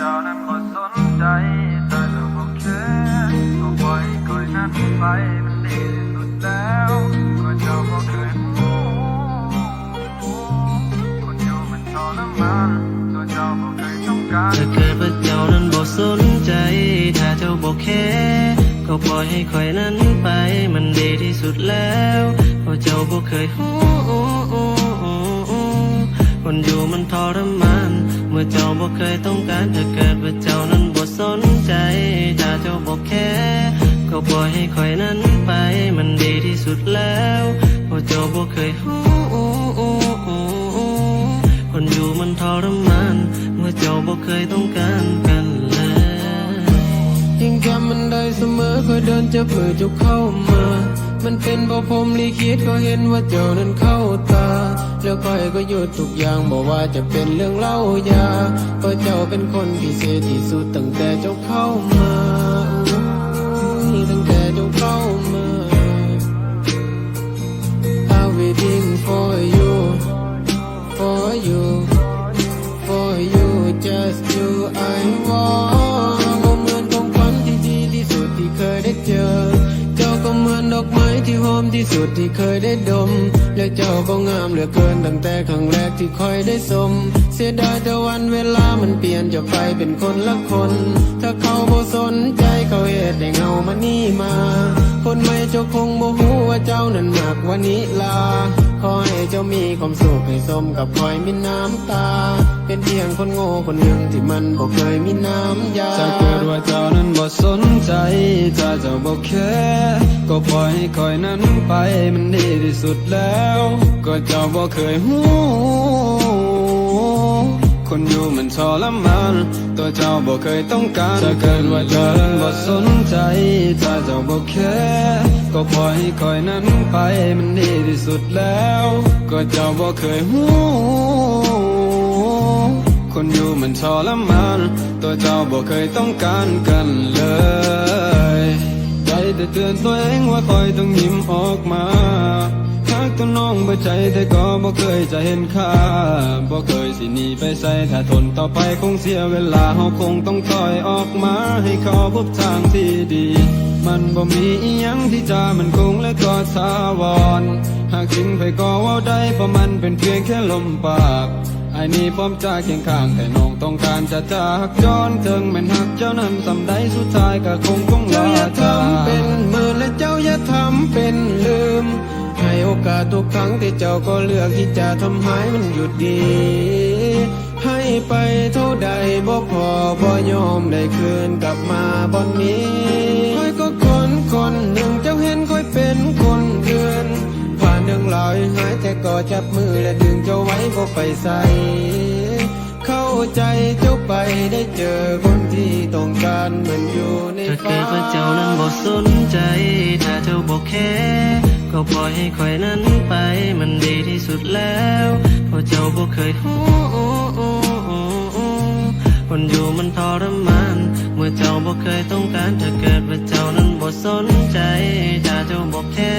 จ้านั้นบ่สนใจถ้าเจ้าบ่แค่ก็ปล่อยคอยนั้นไปมันดีที่สุดแล้วก็เจ้าบ่เคยรู้คนอยู่มันทรมานตัวเจ้าบ่เคยต้องการ ถ้าเกิดว่าเจ้านั้นบ่สน ใจ ถ้าเจ้าบ่แค่ก็ปล่อยให้คอยนั้นไปมันดีที่สุดแล้วเพราะเจ้าบ่เคยฮู้คนอยู่มันทรมาน เมื่อเจ้าบ่เคยต้องการถ้าเกิดว่าเจ้านั้นบ่สนใจ ถ้าเจ้าบ่แค่ก็ปล่อยให้คอยนั้นไปมันดีที่สุดแล้วเพราะเจ้าบ่เคยคนอยู่มันทรมาน เมื่อเจ้าบ่เคยต้องการกัน มันได้เสมอคอยเดินจะเผื่อเจ้าเข้ามา มันเป็นเพราะผมลีคิดก็เห็นว่าเจ้านั้นเข้าตา แล้วคอยก็หยุดทุกอย่างบอกว่าจะเป็นเรื่องเล่ายาก็เจ้าเป็นคนพิเศษที่สุดตั้งแต่เจ้าเข้ามา มที่หอมที่สุดที่เคยได้ดม และเจ้าก็งามเหลือเกินตั้งแต่ครั้งแรกที่คอยได้สม เสียดายแต่วันเวลามันเปลี่ยนจะไปเป็นคนละคน ถ้าเขาบ่สนใจเขาเหตุได้เงามานี่มา คนไม่เจ้าคงบ่ฮู้ว่าเจ้านั้นมากกว่านี้ลา ขอให้เจ้ามีความสุขให้สมกับคอยมีน้ำตา เป็นเพียงคนโง่คนหนึ่งที่มันบ่เคยมีน้ำยาถ้าเกิดว่าเจ้านั้นบ่สน ใจถ้าเจ้าบ่แค่ก็ปล่อยให้คอยนั้นไปมันดีที่สุดแล้ว ก็เจ้าบ่เคยหูคนอยู่มันทรมานตัวเจ้าบ่เคยต้องการถ้าเกิดว่าเจ้านั้นบ่สนใจถ้าเจ้าบ่แค่ก็ปล่อยให้คอยนั้นไปมันดีที่สุดแล้ว ก็เจ้าบ่เคยหู คนอยู่มันทรมาน ตัวเจ้าบ่เคยต้องการกันเลยใจแต่เตือนตัวเองว่าคอยต้องยิ้มออกมาหากตัวน้องบ่ใจแต่ก็บ่เคยจะเห็นค่าบ่เคยสิหนีไปใส่ถ้าทนต่อไปคงเสียเวลาเฮาคงต้องถอยออกมาให้เขาพบทางที่ดีมันบ่มีอีหยังที่จะมันคงและก็สาวร หากทิ้งไปก็ว่าได้เพราะมันเป็นเพียงแค่ลมปาก ไอ้นี่พร้อมจะเคียงข้างแต่น้องต้องการจะจากจอนถึงแม่นหักเจ้านั้นสำใดสุดท้ายก็คงต้องเจ้าลาอย่าจากทำเป็นมือและเจ้าอย่าทำเป็นลืม ให้โอกาสทุกครั้งที่เจ้าก็เลือกที่จะทำให้มันหยุดดี ให้ไปเท่าใดบ่พอบ่ยอมได้คืนกลับมาบอนนี้ค่อยก็คนคนหนึ่งเจ้าเห็นค่อยเป็นคนอื่นผ่านเรื่องราวหายแต่ก็จับมือและดึง บ่ไปใส่เข้าใจเจ้าไปได้เจอคนที่ต้องการเหมือนอยู่ในถ้าฟ้าเกิดว่าเจ้านั้นบ่สนใจ ถ้าเจ้าบ่แค่ก็ปล่อยให้คอยนั้นไปมันดีที่สุดแล้วเพราะเจ้าบ่เคยฮู้คนอยู่มันทรมาน เมื่อเจ้าบ่เคยต้องการถ้าเกิดว่าเจ้านั้นบ่สนใจ ถ้าเจ้าบ่แค่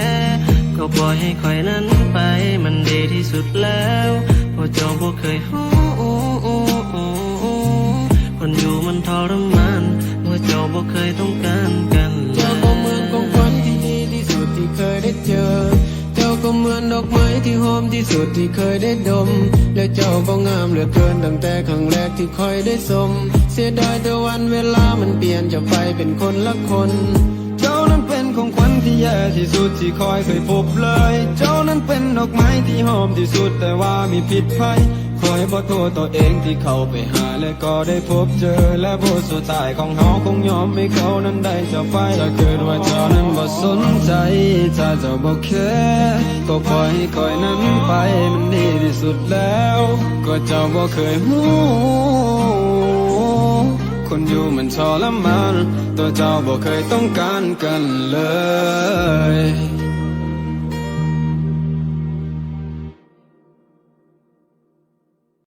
ก็ปล่อยให้คอยนั้น สุดแล้วพราเจ้าบ่เคยฮู้คนอยู่มันทรมานเมื่อเจ้าบ่เคยต้องการกันเจ้าก็เหมือนของขวัญที่ดีที่สุดที่เคยได้เจอ เจ้าก็เหมือนดอกไม้ที่หอมที่สุดที่เคยได้ดม และเจ้าก็งามเหลือเกินตั้งแต่ครั้งแรกที่คอยได้สม เสียดายแต่วันเวลามันเปลี่ยนจะไปเป็นคนละคน ที่แย่ที่สุดที่คอยเคยพบเลย เจ้านั้นเป็นดอกไม้ที่หอมที่สุดแต่ว่ามีพิษภัยคอยบ่โทษตัวเองที่เข้าไปหาและก็ได้พบเจอ และบทสุดท้ายของเฮาคงยอมให้เขานั้นได้จาไปถ้าเกิดว่าเจ้านั้นบ่สนใจ ถ้าเจ้าบ่แค่ก็ปล่อยให้คอยนั้นไปมันดีที่สุดแล้ว ก็เจ้าบ่เคยหู้ คนอยู่มันทรมานตัวเจ้าบอกเคยต้องการกันเลย